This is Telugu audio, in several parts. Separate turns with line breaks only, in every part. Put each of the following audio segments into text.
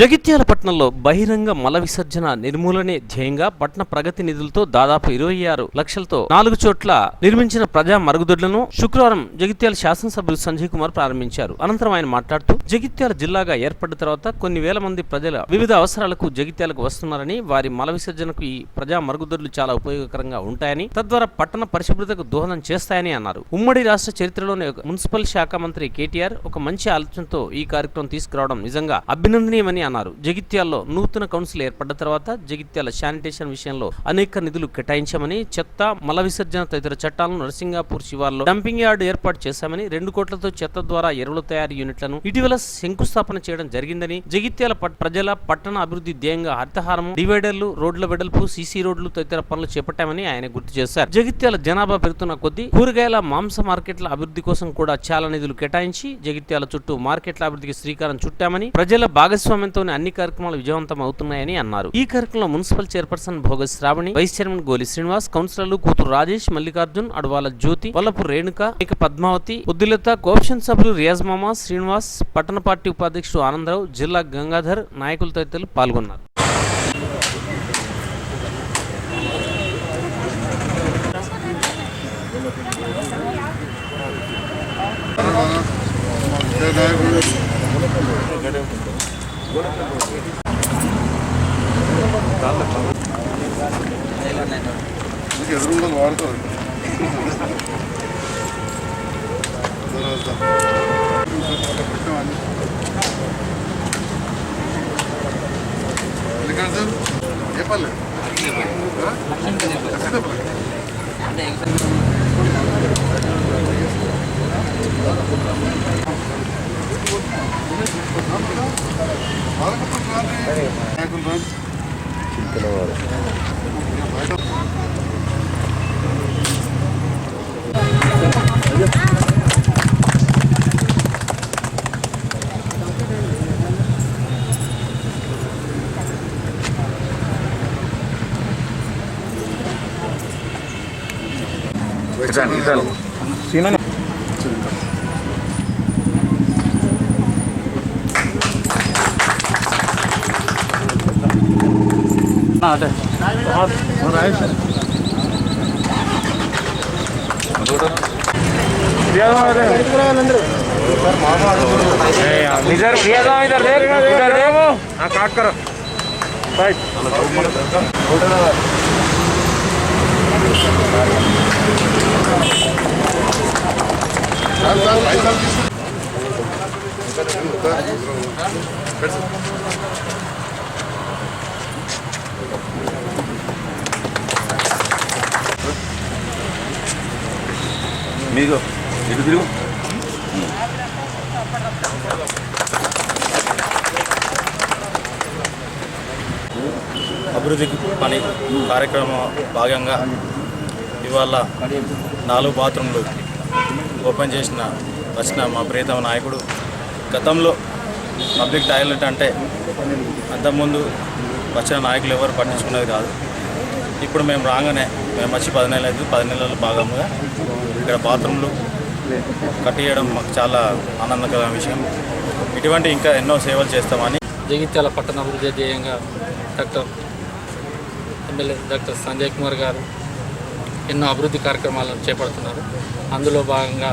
జగిత్యాల పట్టణంలో బహిరంగ మల విసర్జన నిర్మూలనే ధ్యేయంగా పట్టణ ప్రగతి నిధులతో దాదాపు ఇరవై ఆరు లక్షలతో నాలుగు చోట్ల నిర్మించిన ప్రజా మరుగుదొడ్లను శుక్రవారం జగిత్యాల శాసనసభ్యులు సంజయ్ కుమార్ ప్రారంభించారు. అనంతరం ఆయన మాట్లాడుతూ జగిత్యాల జిల్లాగా ఏర్పడిన తర్వాత కొన్ని వేల మంది ప్రజల వివిధ అవసరాలకు జగిత్యాలకు వస్తున్నారని వారి మల విసర్జనకు ఈ ప్రజా మరుగుదొడ్లు చాలా ఉపయోగకరంగా ఉంటాయని తద్వారా పట్టణ పరిశుభ్రతకు దోహదం చేస్తాయని అన్నారు. ఉమ్మడి రాష్ట్ర చరిత్రలోనే మున్సిపల్ శాఖ మంత్రి కేటీఆర్ ఒక మంచి ఆలోచనతో ఈ కార్యక్రమం తీసుకురావడం నిజంగా అభినందనీయమని అన్నారు. జగిత్యాల్లో నూతన కౌన్సిల్ ఏర్పడ్డ తర్వాత జగిత్యాల శానిటేషన్ విషయంలో అనేక నిధులు కేటాయించామని చెత్త మల విసర్జన తదితర చట్టాలను నరసింగాపూర్ శివార్లో డంపింగ్ యార్డు ఏర్పాటు చేశామని రెండు కోట్లతో చెత్త ద్వారా ఎరువుల తయారీ యూనిట్లను ఇటీవల శంకుస్థాపన చేయడం జరిగిందని జగిత్యాల ప్రజల పట్టణ అభివృద్ధి ధ్యేయంగా హరితహారం డివైడర్లు రోడ్ల వెడల్పు సీసీ రోడ్లు తదితర పనులు చేపట్టామని ఆయన గుర్తు చేశారు. జగిత్యాల జనాభా పెరుగుతున్న కొద్దీ కూరగాయల మాంస మార్కెట్ల అభివృద్ధి కోసం కూడా చాలా నిధులు కేటాయించి జగిత్యాల చుట్టూ మార్కెట్ల అభివృద్ధికి శ్రీకారం చుట్టామని ప్రజల భాగస్వామ్యంతో భాగస్వామ్యంతోనే అన్ని కార్యక్రమాలు విజయవంతం అవుతున్నాయని అన్నారు. ఈ కార్యక్రమంలో మున్సిపల్ చైర్పర్సన్ భోగ శ్రావణి వైస్ చైర్మన్ గోలి శ్రీనివాస్ కౌన్సిలర్లు కూతురు రాజేష్ మల్లికార్జున్ అడవాల జ్యోతి వల్లపు రేణుక ఇక పద్మావతి బుద్ధిలత కోప్షన్ సభ్యులు రియాజ్ మామా శ్రీనివాస్ పట్టణ పార్టీ ఉపాధ్యక్షుడు ఆనందరావు జిల్లా గంగాధర్ నాయకులు తదితరులు పాల్గొన్నారు.
ఎదురుగా వాడతారు చెప్పాలి చింతల వారు
इधर भैया साहब इधर देख इधर देखो। हाँ काट करो। राइट
మీకు ఇటు తిరుగు.
అభివృద్ధి పని కార్యక్రమం భాగంగా ఇవాళ నాలుగు బాత్రూంలు ఓపెన్ చేసిన వచ్చిన మా ప్రీతమ నాయకుడు. గతంలో పబ్లిక్ టాయిలెట్ అంటే అంతకుముందు వచ్చిన నాయకులు ఎవరు పట్టించుకునేది కాదు. ఇప్పుడు మేము రాగానే మేము వచ్చి పది నెలలు అయితే పది నెలల భాగంగా ఇక్కడ బాత్రూంలు కట్టియడం మాకు చాలా ఆనందకరమైన విషయం. ఇటువంటి ఇంకా ఎన్నో సేవలు చేస్తామని
జగిత్యాల పట్టణ అభివృద్ధి ధ్యేయంగా doctor MLA doctor Sanjay Kumar గారు ఎన్నో అభివృద్ధి కార్యక్రమాలను చేపడుతున్నారు. అందులో భాగంగా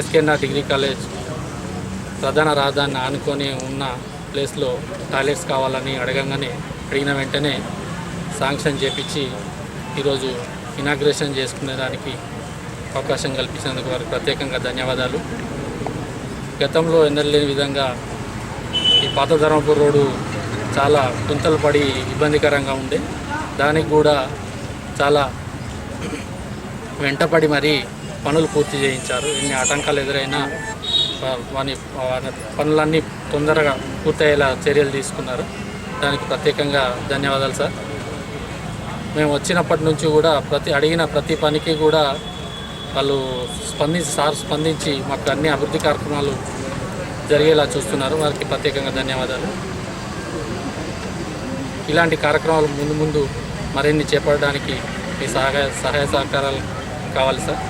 ఎస్కేనా డిగ్రీ కాలేజ్ ప్రధాన రహదారిని ఆనుకొని ఉన్న ప్లేస్లో టాయిలెట్స్ కావాలని అడగంగానే అడిగిన వెంటనే శాంక్షన్ చేపించి ఈరోజు ఇనాగ్రేషన్ చేసుకునే దానికి అవకాశం కల్పించినందుకు వారికి ప్రత్యేకంగా ధన్యవాదాలు. గతంలో ఎన్నలేని విధంగా ఈ పాత ధర్మపూర్ రోడ్డు చాలా గుంతలు పడి ఇబ్బందికరంగా ఉండే దానికి కూడా చాలా వెంటపడి మరీ పనులు పూర్తి చేయించారు. ఎన్ని ఆటంకాలు ఎదురైనా వాని పనులన్నీ తొందరగా పూర్తయ్యేలా చర్యలు తీసుకున్నారు. దానికి ప్రత్యేకంగా ధన్యవాదాలు సార్. మేము వచ్చినప్పటి నుంచి కూడా ప్రతి అడిగిన ప్రతి పనికి కూడా వాళ్ళు స్పందించి సార్ స్పందించి మాకు అన్ని అభివృద్ధి కార్యక్రమాలు జరిగేలా చూస్తున్నారు. వారికి ప్రత్యేకంగా ధన్యవాదాలు. ఇలాంటి కార్యక్రమాలు ముందు ముందు మరిన్ని చేపట్టడానికి మీ సహాయ సహాయ సహకారాలు కావాలి సార్.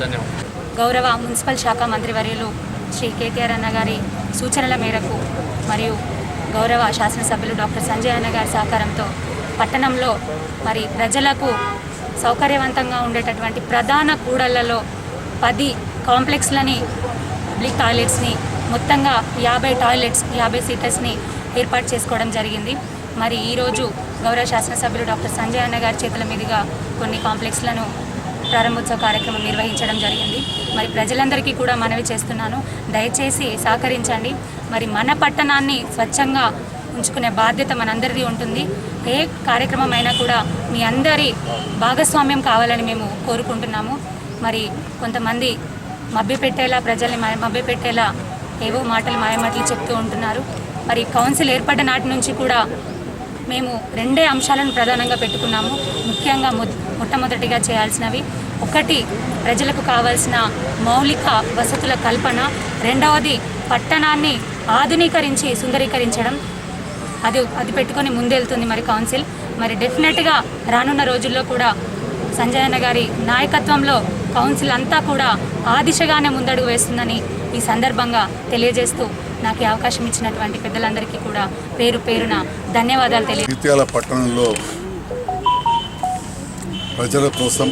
ధన్యవాదాలు.
గౌరవ మున్సిపల్ శాఖ మంత్రివర్యులు శ్రీ కేటీఆర్ అన్న గారి సూచనల మేరకు మరియు గౌరవ శాసనసభ్యులు డాక్టర్ సంజయ్ అన్న గారి సహకారంతో పట్టణంలో మరి ప్రజలకు సౌకర్యవంతంగా ఉండేటటువంటి ప్రధాన కూడళ్ళలో పది కాంప్లెక్స్లని పబ్లిక్ టాయిలెట్స్ని మొత్తంగా యాభై టాయిలెట్స్ యాభై సీటర్స్ని ఏర్పాటు చేసుకోవడం జరిగింది. మరి ఈరోజు గౌరవ శాసనసభ్యులు డాక్టర్ సంజయ్ అన్న గారి చేతుల మీదుగా కొన్ని కాంప్లెక్స్లను ప్రారంభోత్సవ కార్యక్రమం నిర్వహించడం జరిగింది. మరి ప్రజలందరికీ కూడా మనవి చేస్తున్నాను. దయచేసి సహకరించండి. మరి మన పట్టణాన్ని స్వచ్ఛంగా ఉంచుకునే బాధ్యత మనందరిది ఉంటుంది. ఏ కార్యక్రమం అయినా కూడా మీ అందరి భాగస్వామ్యం కావాలని మేము కోరుకుంటున్నాము. మరి కొంతమంది మభ్యపెట్టేలా ప్రజల్ని మ- మభ్యపెట్టేలా ఏవో మాటలు మాయమాటలు చెప్తూ ఉంటున్నారు. మరి కౌన్సిల్ ఏర్పడ్డ నాటి నుంచి కూడా మేము రెండే అంశాలను ప్రధానంగా పెట్టుకున్నాము. ముఖ్యంగా మొ మొట్టమొదటిగా చేయాల్సినవి ఒకటి ప్రజలకు కావాల్సిన మౌలిక వసతుల కల్పన రెండవది పట్టణాన్ని ఆధునీకరించి సుందరీకరించడం అది అది పెట్టుకొని ముందెళ్తుంది మరి కౌన్సిల్. మరి డెఫినెట్గా రానున్న రోజుల్లో కూడా సంజయ్ అన్న గారి నాయకత్వంలో కౌన్సిల్ అంతా కూడా ఆ దిశగానే ముందడుగు వేస్తుందని ఈ సందర్భంగా తెలియజేస్తూ నాకు అవకాశం ఇచ్చినటువంటి పెద్దలందరికీ కూడా పేరు పేరున ధన్యవాదాలు తెలియ
పట్టణంలో ప్రజల కోసం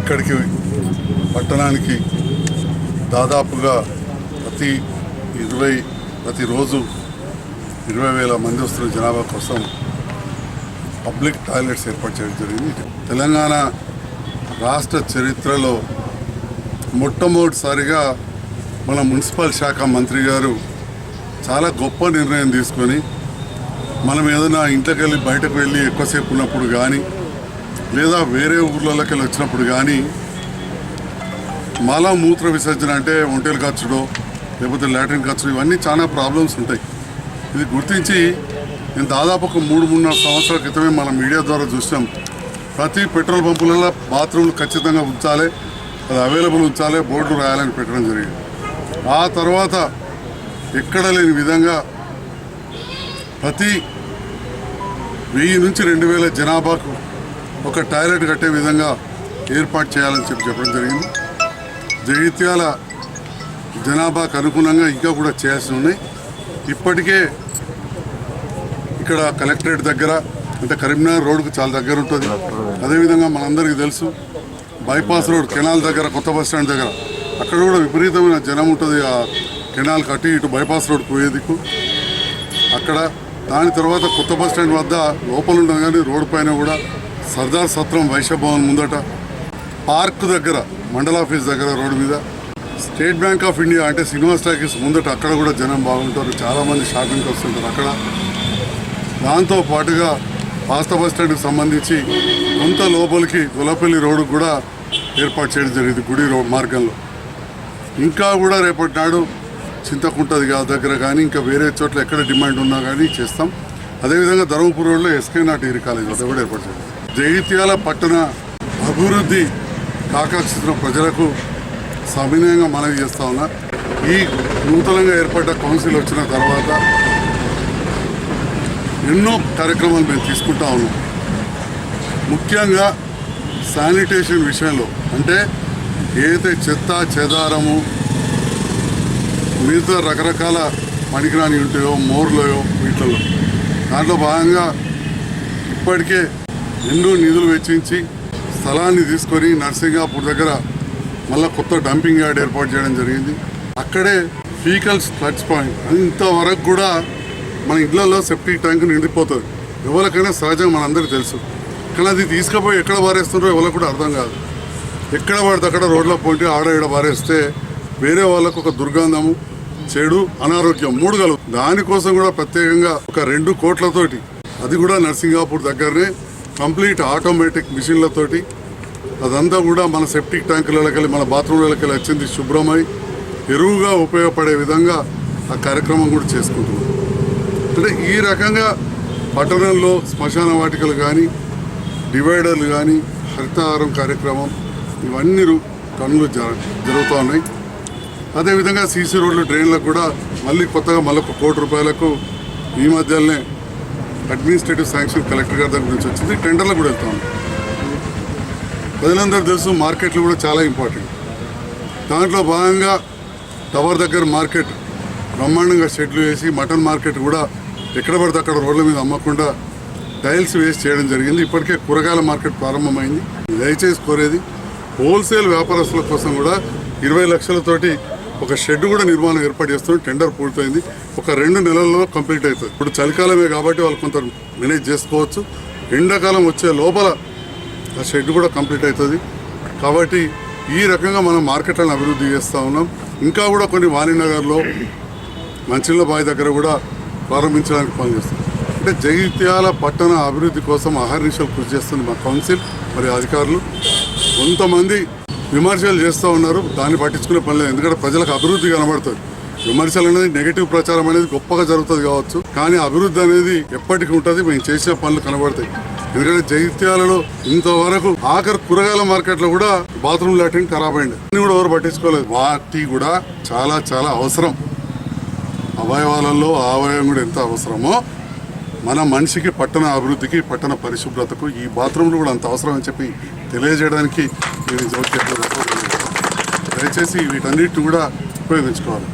ఇక్కడికి పట్టణానికి దాదాపుగా ప్రతి ఇరవై ప్రతిరోజు ఇరవై వేల మంది వస్తున్న జనాభా కోసం పబ్లిక్ టాయిలెట్స్ ఏర్పాటు చేయడం జరిగింది. తెలంగాణ రాష్ట్ర చరిత్రలో మొట్టమొదటిసారిగా మన మున్సిపల్ శాఖ మంత్రి గారు చాలా గొప్ప నిర్ణయం తీసుకొని మనం ఏదైనా ఇంట్లోకి వెళ్ళి బయటకు వెళ్ళి ఎక్కువసేపు ఉన్నప్పుడు కానీ లేదా వేరే ఊర్లలోకి వెళ్ళి వచ్చినప్పుడు కానీ మల మూత్ర విసర్జన అంటే ఒంటేలు ఖర్చుడో లేకపోతే లాట్రిన్ ఖర్చుడు ఇవన్నీ చాలా ప్రాబ్లమ్స్ ఉంటాయి. ఇది గుర్తించి నేను దాదాపు ఒక మూడు మూడున్నర సంవత్సరాల క్రితమే మన మీడియా ద్వారా చూసాం. ప్రతి పెట్రోల్ పంపులలో బాత్రూమ్లు ఖచ్చితంగా ఉంచాలి అది అవైలబుల్ ఉంచాలి బోర్డులు రాయాలని పెట్టడం జరిగింది. ఆ తర్వాత ఎక్కడ లేని విధంగా ప్రతి వెయ్యి నుంచి రెండు వేల జనాభాకు ఒక టాయిలెట్ కట్టే విధంగా ఏర్పాటు చేయాలని చెప్పి చెప్పడం జరిగింది. జగిత్యాల జనాభాకు అనుగుణంగా ఇంకా కూడా చేయాల్సి ఉన్నాయి. ఇప్పటికే ఇక్కడ కలెక్టరేట్ దగ్గర అంటే కరీంనగర్ రోడ్డుకు చాలా దగ్గర ఉంటుంది. అదేవిధంగా మనందరికీ తెలుసు బైపాస్ రోడ్ కెనాల్ దగ్గర కొత్త బస్ స్టాండ్ దగ్గర అక్కడ కూడా విపరీతమైన జనం ఉంటుంది ఆ కెనాల్ కట్టి ఇటు బైపాస్ రోడ్ పోయేదికు అక్కడ దాని తర్వాత కొత్త బస్ స్టాండ్ వద్ద లోపల ఉండదు కానీ రోడ్డు పైన కూడా సర్దార్ సత్రం వైశ్య భవన్ ముందట పార్క్ దగ్గర మండల ఆఫీస్ దగ్గర రోడ్డు మీద స్టేట్ బ్యాంక్ ఆఫ్ ఇండియా అంటే శ్రీనివాస్ టాకీస్ ముందట అక్కడ కూడా జనం బాగుంటారు చాలామంది షాపింగ్కి వస్తుంటారు అక్కడ. దాంతో పాటుగా పాస్త బస్ స్టాండ్కి సంబంధించి కొంత లోపలికి గులపల్లి రోడ్డు కూడా ఏర్పాటు చేయడం జరిగింది గుడి రోడ్ మార్గంలో. ఇంకా కూడా రేపటి నాడు చింతకుంటది గా దగ్గర కానీ ఇంకా వేరే చోట్ల ఎక్కడ డిమాండ్ ఉన్నా కానీ చేస్తాం. అదేవిధంగా ధర్మపురి రోడ్లో ఎస్కే నాట్ డిగ్రీ కాలేజ్ వద్ద కూడా ఏర్పాటు చేయాలి జగిత్యాల పట్టణ అభివృద్ధి కాకాక్షిస్తున్న ప్రజలకు సవినయంగా మనవి చేస్తా ఉన్నా. ఈ నూతనంగా ఏర్పడ్డ కౌన్సిల్ వచ్చిన తర్వాత ఎన్నో కార్యక్రమాలు మేము తీసుకుంటా ఉన్నాం. ముఖ్యంగా శానిటేషన్ విషయంలో అంటే ఏదైతే చెత్త చెదారము మిగతా రకరకాల పనికిరాని ఉంటాయో మోర్లోయో వీటిలో దాంట్లో భాగంగా ఇప్పటికే ఎన్నో నిధులు వెచ్చించి స్థలాన్ని తీసుకొని నర్సింగాపూర్ దగ్గర మళ్ళీ కొత్త డంపింగ్ యార్డ్ ఏర్పాటు చేయడం జరిగింది. అక్కడే ఫీకల్స్ టచ్ పాయింట్. ఇంతవరకు కూడా మన ఇళ్ళలో సెప్టిక్ ట్యాంక్ నిండిపోతుంది. ఎవరికైనా సహజంగా మనందరికీ తెలుసు. కానీ అది తీసుకుపోయి ఎక్కడ పారేస్తున్నారో ఎవరికి కూడా అర్థం కాదు. ఎక్కడ పడితే అక్కడ రోడ్లో పోటీ ఆడ ఈడ పారేస్తే వేరే వాళ్ళకు ఒక దుర్గంధము చెడు అనారోగ్యం మూడు కలుగు దానికోసం కూడా ప్రత్యేకంగా ఒక రెండు కోట్లతోటి అది కూడా నర్సింగాపూర్ దగ్గరనే కంప్లీట్ ఆటోమేటిక్ మిషన్లతోటి అదంతా కూడా మన సెప్టిక్ ట్యాంకులకెళ్ళి మన బాత్రూమ్లకెళ్ళి వచ్చింది శుభ్రమై ఎరువుగా ఉపయోగపడే విధంగా ఆ కార్యక్రమం కూడా చేసుకుంటున్నాం. అంటే ఈ రకంగా పట్టణంలో శ్మశాన వాటికలు కానీ డివైడర్లు కానీ హరితహారం కార్యక్రమం ఇవన్నీ పనులు జర జరుగుతూ ఉన్నాయి. అదేవిధంగా సీసీ రోడ్లు డ్రైన్లకు కూడా మళ్ళీ కొత్తగా మళ్ళీ ఒక కోటి రూపాయలకు ఈ మధ్యలోనే అడ్మినిస్ట్రేటివ్ శాంక్షన్ కలెక్టర్ గారి దగ్గర నుంచి వచ్చింది. టెండర్లకు కూడా వెళ్తా ఉంది ప్రజలందరూ తెలుసు మార్కెట్లు కూడా చాలా ఇంపార్టెంట్. దాంట్లో భాగంగా టవర్ దగ్గర మార్కెట్ బ్రహ్మాండంగా షెడ్లు వేసి మటన్ మార్కెట్ కూడా ఎక్కడ పడితే అక్కడ రోడ్ల మీద అమ్మకుండా టైల్స్ వేసి చేయడం జరిగింది. ఇప్పటికే కూరగాయల మార్కెట్ ప్రారంభమైంది. దయచేసి కోరేది హోల్సేల్ వ్యాపారస్తుల కోసం కూడా ఇరవై లక్షలతోటి ఒక షెడ్ కూడా నిర్మాణం ఏర్పాటు చేస్తున్నాం టెండర్ పూర్తయింది. ఒక రెండు నెలల్లో కంప్లీట్ అవుతుంది. ఇప్పుడు చలికాలమే కాబట్టి వాళ్ళు కొంత మేనేజ్ చేసుకోవచ్చు. ఎండాకాలం వచ్చే లోపల ఆ షెడ్ కూడా కంప్లీట్ అవుతుంది. కాబట్టి ఈ రకంగా మనం మార్కెట్లను అభివృద్ధి చేస్తూ ఉన్నాం. ఇంకా కూడా కొన్ని వాణినగర్లో మంచిళ్ళ బావి దగ్గర కూడా ప్రారంభించడానికి పనిచేస్తాం అంటే జగిత్యాల పట్టణ అభివృద్ధి కోసం అహర్నిశలు కృషి చేస్తుంది మా కౌన్సిల్ మరియు అధికారులు. కొంతమంది విమర్శలు చేస్తూ ఉన్నారు. దాన్ని పట్టించుకునే పని లేదు. ఎందుకంటే ప్రజలకు అభివృద్ధి కనబడుతుంది. విమర్శలు అనేది నెగిటివ్ ప్రచారం అనేది గొప్పగా జరుగుతుంది కావచ్చు. కానీ అభివృద్ధి అనేది ఎప్పటికీ ఉంటుంది. మేము చేసే పనులు కనబడతాయి. ఎందుకంటే జైత్యాలలో ఇంతవరకు ఆఖరి కూరగాయల మార్కెట్లో కూడా బాత్రూమ్ లాట్రిన్ ఖరాబ్ అయింది. కూడా ఎవరు పట్టించుకోలేదు. వాటి కూడా చాలా చాలా అవసరం. అవయవాలలో అవయవం కూడా ఎంత అవసరమో మన మనిషికి పట్టణ అభివృద్ధికి పట్టణ పరిశుభ్రతకు ఈ బాత్రూమ్లు కూడా అంత అవసరం అని చెప్పి తెలియజేయడానికి నేను దయచేసి వీటన్నిటిని కూడా ఉపయోగించుకోవాలి.